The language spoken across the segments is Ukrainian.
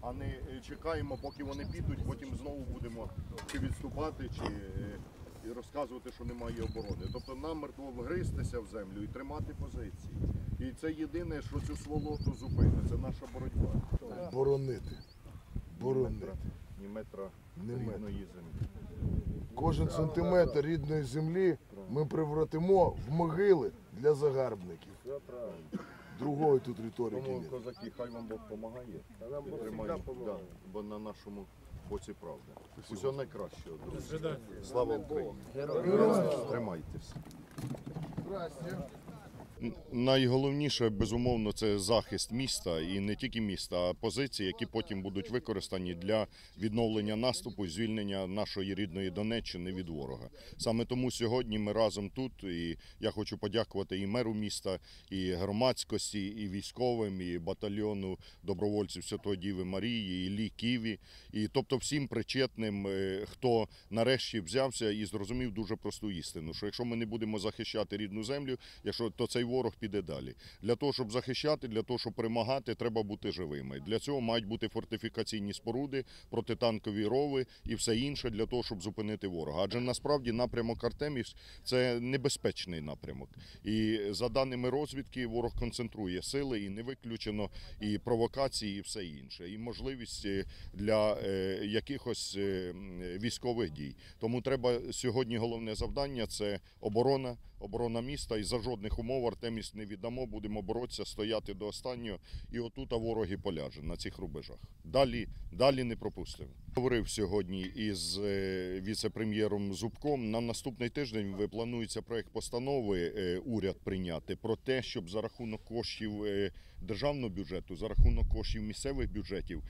а не е, чекаємо, поки вони підуть, потім знову будемо чи відступати, чи е, і розказувати, що немає оборони. Тобто нам мертво вгристися в землю і тримати позиції. І це єдине, що цю сволоту зупинить, це наша боротьба. Боронити. Боронити. Ні метра Ні метра. рідної землі. Кожен сантиметр рідної землі ми превратимо в могили для загарбників. Другої тут риторики Тому, немає. козаки, хай вам Бог допомагає. Тримаємо, да, бо на нашому боці правда. Усього найкращого. друзі. Слава Україні! Тримайтеся. Найголовніше, безумовно, це захист міста і не тільки міста, а позиції, які потім будуть використані для відновлення наступу, звільнення нашої рідної Донеччини від ворога. Саме тому сьогодні ми разом тут, і я хочу подякувати і меру міста, і громадськості, і військовим, і батальйону добровольців Святої Діви Марії, і Лі Ківі, і тобто всім причетним, е, хто нарешті взявся і зрозумів дуже просту істину, що якщо ми не будемо захищати рідну землю, якщо то цей ворог піде далі. Для того, щоб захищати, для того, щоб перемагати, треба бути живими. Для цього мають бути фортифікаційні споруди, протитанкові рови і все інше для того, щоб зупинити ворога. Адже насправді напрямок Артемівськ це небезпечний напрямок. І за даними розвідки, ворог концентрує сили і не виключено і провокації, і все інше, і можливість е, для е, якихось е, військових дій. Тому треба сьогодні головне завдання це оборона, оборона міста. І за жодних умов Артеміс не віддамо. Будемо боротися, стояти до останнього. І отут вороги поляже на цих рубежах. Далі, далі не пропустимо. Говорив сьогодні із е, віце-прем'єром Зубком. На наступний тиждень ви планується проект постанови е, уряд прийняти про те, щоб за рахунок коштів е, державного бюджету, за рахунок коштів місцевих бюджетів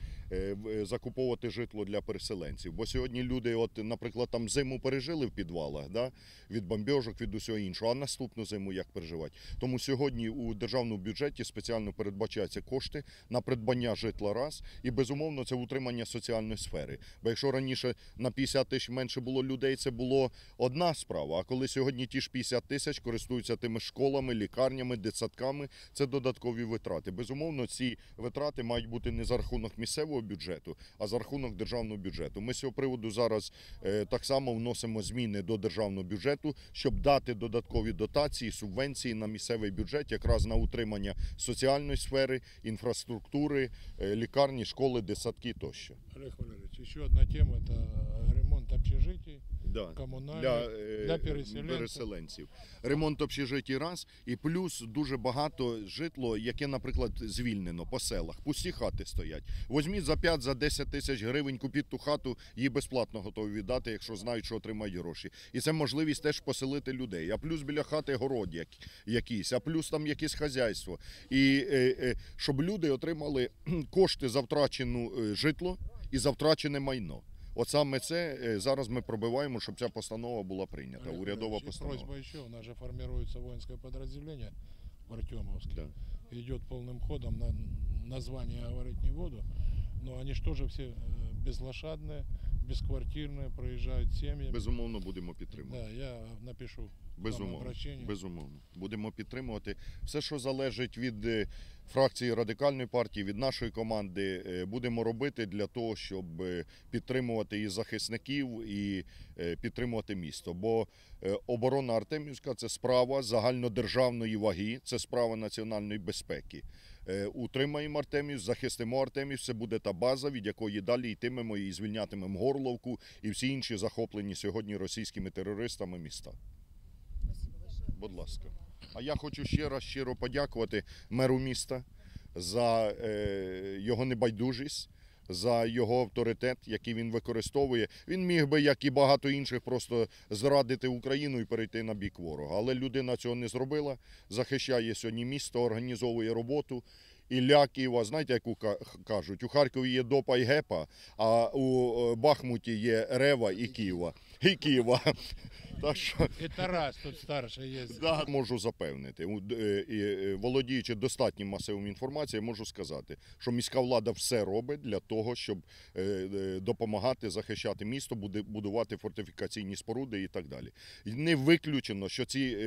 закуповувати житло для переселенців. Бо сьогодні люди, от, наприклад, там зиму пережили в підвалах, да, від бомбьожок, від усього іншого, а наступну зиму як переживати. Тому сьогодні у державному бюджеті спеціально передбачаються кошти на придбання житла раз, і безумовно це утримання соціальної сфери. Бо якщо раніше на 50 тисяч менше було людей, це було одна справа. А коли сьогодні ті ж 50 тисяч користуються тими школами, лікарнями, дитсадками, це додаткові витрати. Безумовно, ці витрати мають бути не за рахунок місцевого бюджету, а за рахунок державного бюджету. Ми з цього приводу зараз е, так само вносимо зміни до державного бюджету, щоб дати додаткові дотації, субвенції на місцевий бюджет, якраз на утримання соціальної сфери, інфраструктури, е, лікарні, школи, дитсадки тощо. Олег Валерьевич, ще одна тема – це ремонт общежитий. Да. Комунальні, для, е, для переселенців. переселенців. Ремонт общежитій раз, і плюс дуже багато житло, яке, наприклад, звільнено по селах. Пусті хати стоять. Возьміть за 5 за 10 тисяч гривень, купіть ту хату, її безплатно готові віддати, якщо знають, що отримають гроші. І це можливість теж поселити людей. А плюс біля хати город як, якийсь, а плюс там якесь хазяйство. І е, е, щоб люди отримали кошти за втрачену е, житло і за втрачене майно. От саме це е, зараз ми пробиваємо, щоб ця постанова була прийнята. Олег Урядова Валерьевич, и постанова. Просьба еще, у нас же формируется воинское подразделение в Артемовске. Да. Идет полным ходом, на название говорить не буду, но они же тоже все э, безлошадные, бесквартирные, проезжают семьями. Безумовно, будемо підтримувати. Да, я напишу Безумовно, безумовно. Будемо підтримувати. Все, що залежить від е, фракції радикальної партії, від нашої команди, е, будемо робити для того, щоб е, підтримувати і захисників, і підтримувати місто. Бо оборона Артемівська це справа загальнодержавної ваги, це справа національної безпеки. Е, Утримаємо Артемів, захистимо Артемів. Це буде та база, від якої далі йтимемо і звільнятимемо Горловку і всі інші захоплені сьогодні російськими терористами міста. Будь ласка. А я хочу ще раз щиро подякувати меру міста за е, його небайдужість, за його авторитет, який він використовує. Він міг би, як і багато інших, просто зрадити Україну і перейти на бік ворога. Але людина цього не зробила. Захищає сьогодні місто, організовує роботу. І Києва, знаєте, яку ка- кажуть, у Харкові є допа і гепа, а у е, Бахмуті є Рева і Києва. І Києва. Так що И Тарас тут старший есть. Да, можу запевнити. Е, і, е, Володіючи достатнім масивом інформації, можу сказати, що міська влада все робить для того, щоб е, допомагати захищати місто, будувати фортифікаційні споруди і так далі. І Не виключено, що ці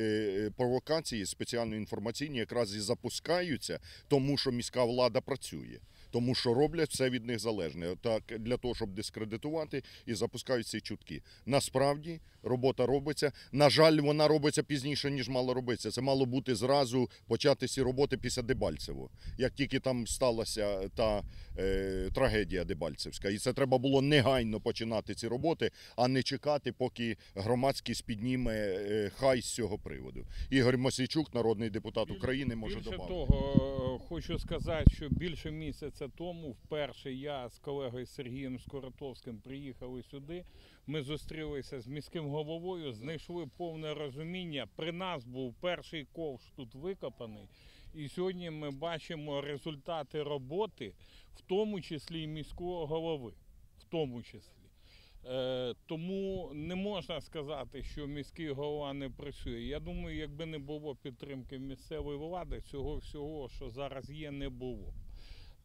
провокації спеціально інформаційні якраз і запускаються, тому що міська влада працює. Тому що роблять все від них залежне. Так для того, щоб дискредитувати і запускають ці чутки. Насправді робота робиться. На жаль, вона робиться пізніше, ніж мало робитися. Це мало бути зразу почати ці роботи після Дебальцево, як тільки там сталася та е, трагедія Дебальцевська. І це треба було негайно починати ці роботи, а не чекати, поки громадськість підніме е, хай з цього приводу. Ігор Мосійчук, народний депутат України, може більше добавити. того, е, хочу сказати, що більше місяця тому вперше я з колегою Сергієм Скоротовським приїхали сюди. Ми зустрілися з міським головою, знайшли повне розуміння. При нас був перший ковш тут викопаний. І сьогодні ми бачимо результати роботи, в тому числі і міського голови. В тому числі. Е, тому не можна сказати, що міський голова не працює. Я думаю, якби не було підтримки місцевої влади, цього всього, що зараз є, не було.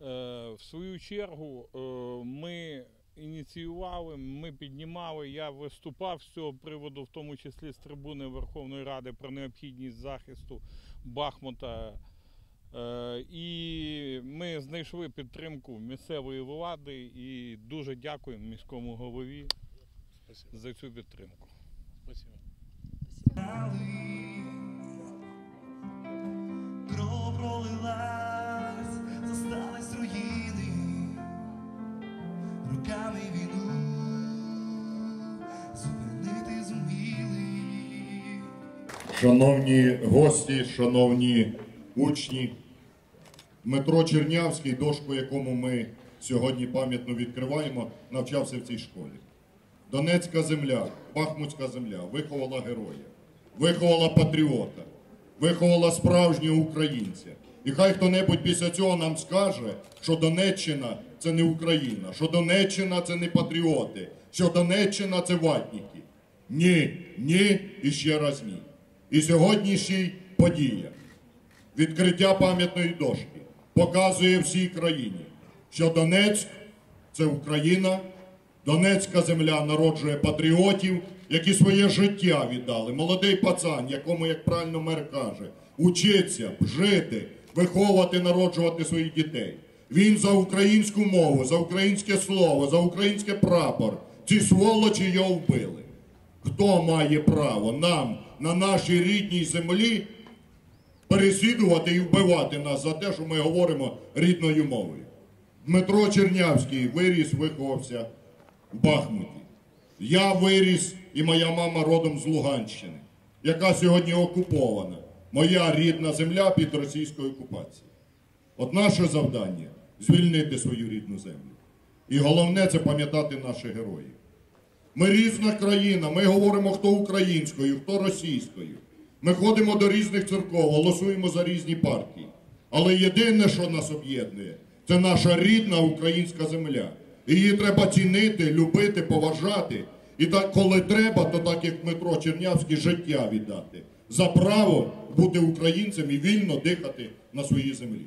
Е, в свою чергу е, ми ініціювали, ми піднімали. Я виступав з цього приводу, в тому числі з трибуни Верховної Ради про необхідність захисту Бахмута. Е, І ми знайшли підтримку місцевої влади і дуже дякуємо міському голові Спасибо. за цю підтримку. Спасибо. Кров руками війну зупинити зуміли. Шановні гості, шановні учні, Дмитро Чернявський, дошку якому ми сьогодні пам'ятно відкриваємо, навчався в цій школі. Донецька земля, Бахмутська земля виховала героя, виховала патріота, виховала справжнього українця. І хай хто-небудь після цього нам скаже, що Донеччина це не Україна, що Донеччина це не патріоти, що Донеччина це ватніки. Ні, ні і ще раз ні. І сьогоднішній подія відкриття пам'ятної дошки показує всій країні, що Донецьк це Україна, Донецька земля народжує патріотів, які своє життя віддали. Молодий пацан, якому, як правильно мер каже, учиться, жити, виховувати, народжувати своїх дітей. Він за українську мову, за українське слово, за українське прапор. Ці сволочі його вбили. Хто має право нам на нашій рідній землі переслідувати і вбивати нас за те, що ми говоримо рідною мовою? Дмитро Чернявський виріс, виховався в Бахмуті. Я виріс і моя мама родом з Луганщини, яка сьогодні окупована. Моя рідна земля під російською окупацією. От наше завдання звільнити свою рідну землю. І головне це пам'ятати наших героїв. Ми різна країна, ми говоримо хто українською, хто російською. Ми ходимо до різних церков, голосуємо за різні партії. Але єдине, що нас об'єднує, це наша рідна українська земля. Її треба цінити, любити, поважати. І так, коли треба, то так як Дмитро Чернявський життя віддати за право бути українцем і вільно дихати на своїй землі.